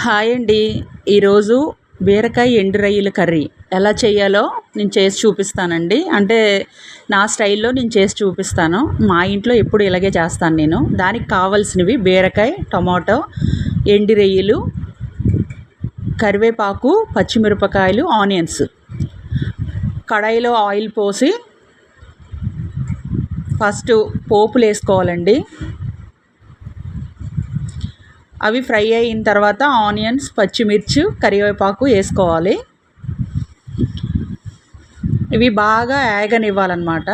Hi అండి. ఈరోజు బీరకాయ ఎండు రొయ్యల కర్రీ. ఎలా చేయాలో నేను చేసి చూపిస్తానండి. అంటే నా స్టైల్లో నేను చేసి చూపిస్తాను. మా ఇంట్లో ఎప్పుడు ఇలాగే చేస్తాను నేను. దానికి కావాల్సినవి బీరకాయ టమాటో ఎండు రొయ్యలు కరివేపాకు పచ్చిమిరపకాయలు ఆనియన్స్. కడాయిలో ఆయిల్ పోసి ఫస్ట్ పోపులు వేసుకోవాలండి. అవి ఫ్రై అయిన తర్వాత ఆనియన్స్ పచ్చిమిర్చి కరివేపాకు వేసుకోవాలి. ఇవి బాగా యాగనివ్వాలన్నమాట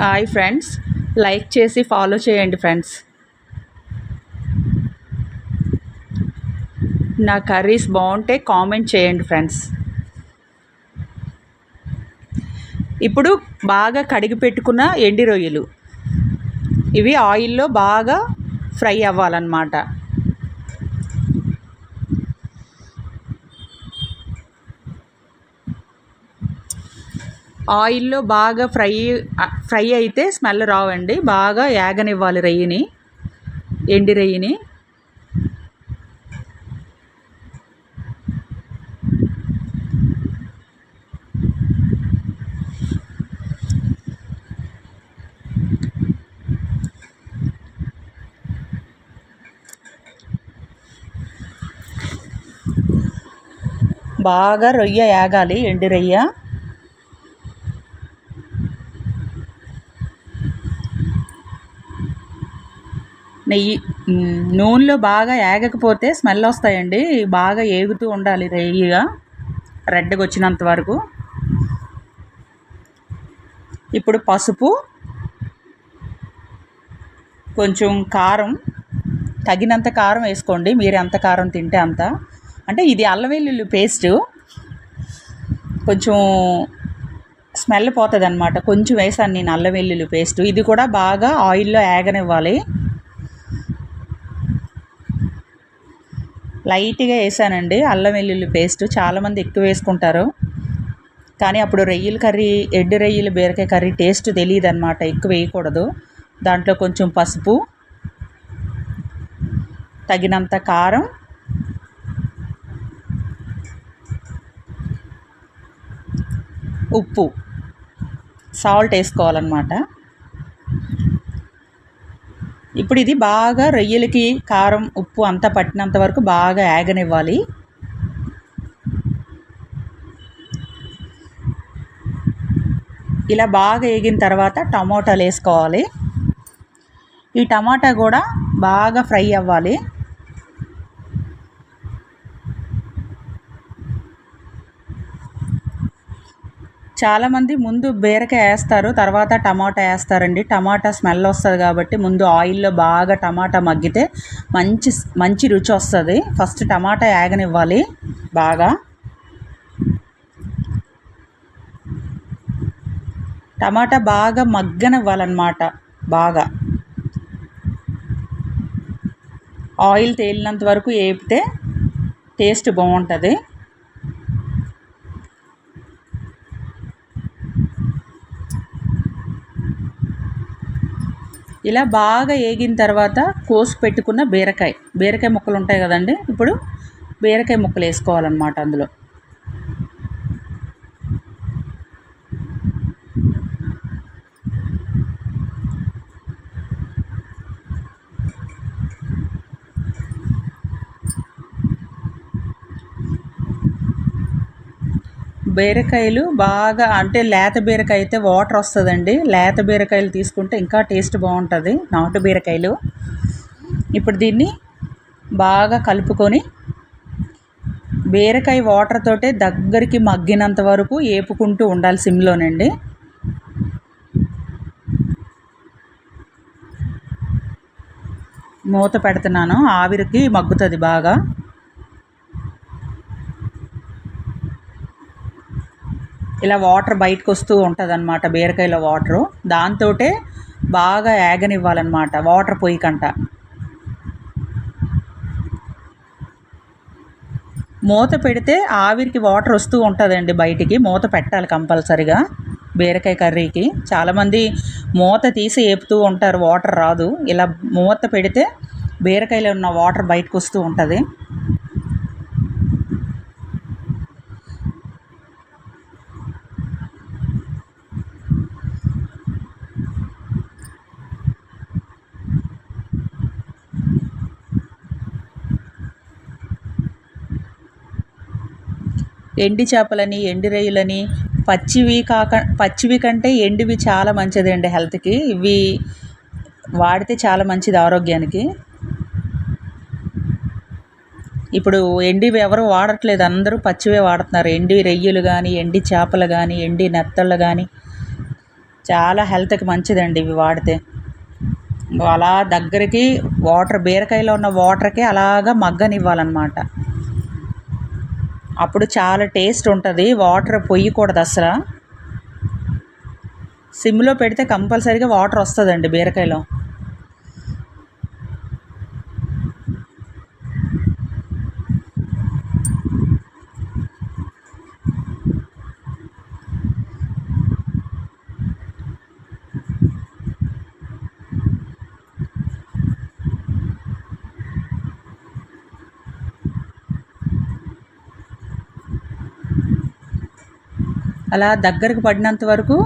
హాయ్ ఫ్రెండ్స్ లైక్ చేసి ఫాలో చేయండి ఫ్రెండ్స్. నా కర్రీస్ బాగుంటే కామెంట్ చేయండి ఫ్రెండ్స్. ఇప్పుడు బాగా కడిగి పెట్టుకున్న ఎండి రొయ్యలు. ఇవి ఆయిల్లో బాగా ఫ్రై అవ్వాలన్నమాట. ఆయిల్లో బాగా ఫ్రై ఫ్రై అయితే స్మెల్ రావండి. బాగా యాగనివ్వాలి రొయ్యని ఎండి రొయ్యని. బాగా రొయ్య యాగాలి. ఎండి రొయ్య. నెయ్యి నూనెలో బాగా ఏగకపోతే స్మెల్ వస్తాయండి. బాగా ఏగుతూ ఉండాలి రెయ్యిగా. రెడ్గా వచ్చినంత వరకు. ఇప్పుడు పసుపు కొంచెం కారం. తగినంత కారం వేసుకోండి. మీరు ఎంత కారం తింటే అంత. అంటే ఇది అల్లం వెల్లుల్లి పేస్టు. కొంచెం స్మెల్ పోతుంది అనమాట కొంచెం వేసాను నేను అల్లం వెల్లుల్లి పేస్ట్. ఇది కూడా బాగా ఆయిల్లో యాగనివ్వాలి లైట్గా వేసానండి అల్లం వెల్లుల్లి పేస్ట్. చాలామంది ఎక్కువ వేసుకుంటారు. కానీ అప్పుడు రొయ్యల కర్రీ ఎడ్డు రొయ్యలు బీరకాయ కర్రీ టేస్ట్ తెలియదు అనమాట ఎక్కువ వేయకూడదు. దాంట్లో కొంచెం పసుపు తగినంత కారం ఉప్పు. సాల్ట్ వేసుకోవాలన్నమాట. ఇప్పుడు ఇది బాగా రొయ్యలకి కారం ఉప్పు అంతా పట్టినంత వరకు బాగా యాగనివ్వాలి ఇలా బాగా వేగిన తర్వాత టమోటాలు వేసుకోవాలి. ఈ టమాటా కూడా బాగా ఫ్రై అవ్వాలి. చాలామంది ముందు బీరకాయ వేస్తారు తర్వాత టమాటా వేస్తారండి. టమాటా స్మెల్ వస్తుంది కాబట్టి ముందు ఆయిల్లో బాగా టమాటా మగ్గితే మంచి మంచి రుచి వస్తుంది. ఫస్ట్ టమాటా యాగనివ్వాలి బాగా. టమాటా బాగా మగ్గనివ్వాలన్నమాట బాగా. ఆయిల్ తేలినంత వరకు వేపితే టేస్ట్ బాగుంటుంది. ఇలా బాగా ఏగిన తర్వాత కోసి పెట్టుకున్న బీరకాయ. బీరకాయ ముక్కలు ఉంటాయి కదండి. ఇప్పుడు బీరకాయ ముక్కలు వేసుకోవాలన్నమాట అందులో. బీరకాయలు బాగా అంటే లేత బీరకాయ అయితే వాటర్ వస్తుందండి. లేత బీరకాయలు తీసుకుంటే ఇంకా టేస్ట్ బాగుంటుంది నాటు బీరకాయలు. ఇప్పుడు దీన్ని బాగా కలుపుకొని బీరకాయ వాటర్ తోటే దగ్గరికి మగ్గినంత వరకు ఏపుకుంటూ ఉండాలి సిమ్లోనండి. మూత పెడుతున్నాను ఆవిరికి మగ్గుతుంది బాగా. ఇలా వాటర్ బయటకు వస్తూ ఉంటుంది అనమాట బీరకాయలో వాటరు. దాంతో బాగా యాగనివ్వాలన్నమాట వాటర్ పొయ్యికంట మూత పెడితే ఆవిరికి వాటర్ వస్తూ ఉంటుందండి బయటికి మూత పెట్టాలి కంపల్సరిగా బీరకాయ కర్రీకి. చాలామంది మూత తీసి ఏపుతూ ఉంటారు వాటర్ రాదు. ఇలా మూత పెడితే బీరకాయలో ఉన్న వాటర్ బయటకు వస్తూ ఉంటుంది. ఎండి చేపలని ఎండి రొయ్యలని పచ్చివి కాక పచ్చివి కంటే ఎండివి చాలా మంచిదండి హెల్త్కి. ఇవి వాడితే చాలా మంచిది ఆరోగ్యానికి. ఇప్పుడు ఎండివి ఎవరు వాడట్లేదు. అందరూ పచ్చివే వాడుతున్నారు. ఎండి రొయ్యలు కానీ ఎండి చేపలు కానీ ఎండి నెత్తళ్ళు కానీ చాలా హెల్త్కి మంచిదండి ఇవి వాడితే. అలా దగ్గరికి వాటర్ బీరకాయలో ఉన్న వాటర్కి అలాగా మగ్గనివ్వాలన్నమాట. అప్పుడు చాలా టేస్ట్ ఉంటుంది. వాటర్ పొయ్యకూడదు అసలు. సిమ్లో పెడితే కంపల్సరీగా వాటర్ వస్తుందండి బీరకాయలో. అలా దగ్గరకు పడినంత వరకు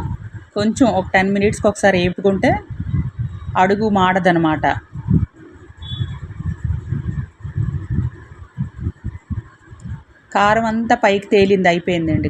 కొంచెం ఒక టెన్ మినిట్స్కి ఒకసారి వేపుకుంటే అడుగు మాడదనమాట. కారం అంతా పైకి తేలింది అయిపోయిందండి.